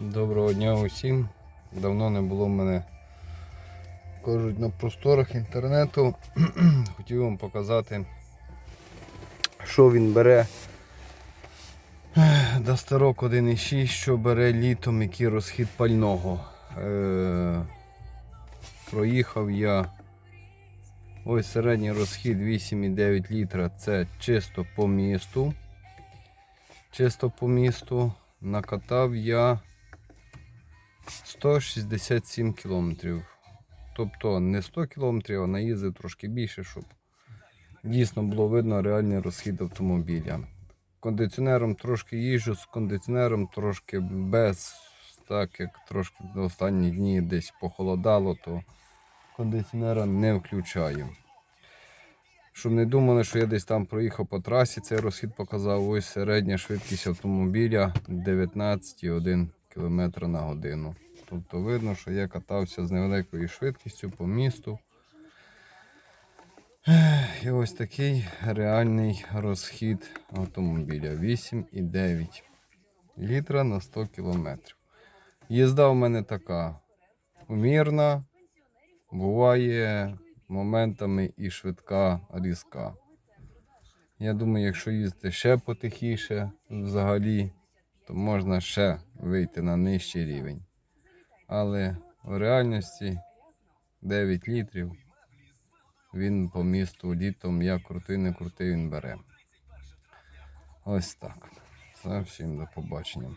Доброго дня усім. Давно не було в мене, кажуть, на просторах інтернету. Хотів вам показати, що він бере. Дастерок 1.6, що бере літом, який розхід пального. Е, проїхав я ось середній розхід 8,9 літра. Це чисто по місту. Чисто по місту. Накатав я 167 кілометрів. Тобто не 100 кілометрів, а наїздив трошки більше, щоб дійсно було видно реальний розхід автомобіля. Кондиціонером трошки їжджу, з кондиціонером трошки без, так як трошки до останні дні десь похолодало, то кондиціонера не включаю. Щоб не думали, що я десь там проїхав по трасі, цей розхід показав ось середня швидкість автомобіля 19,1 км на годину. Тобто видно, що я катався з невеликою швидкістю по місту. І ось такий реальний розхід автомобіля 8,9 літра на 100 км. Їзда в мене така умірна, буває моментами і швидка різка. Я думаю, якщо їздити ще потихіше взагалі, то можна ще вийти на нижчий рівень. Але в реальності 9 літрів він по місту літом як крутий, не крутий він бере. Ось так. Всім до побачення.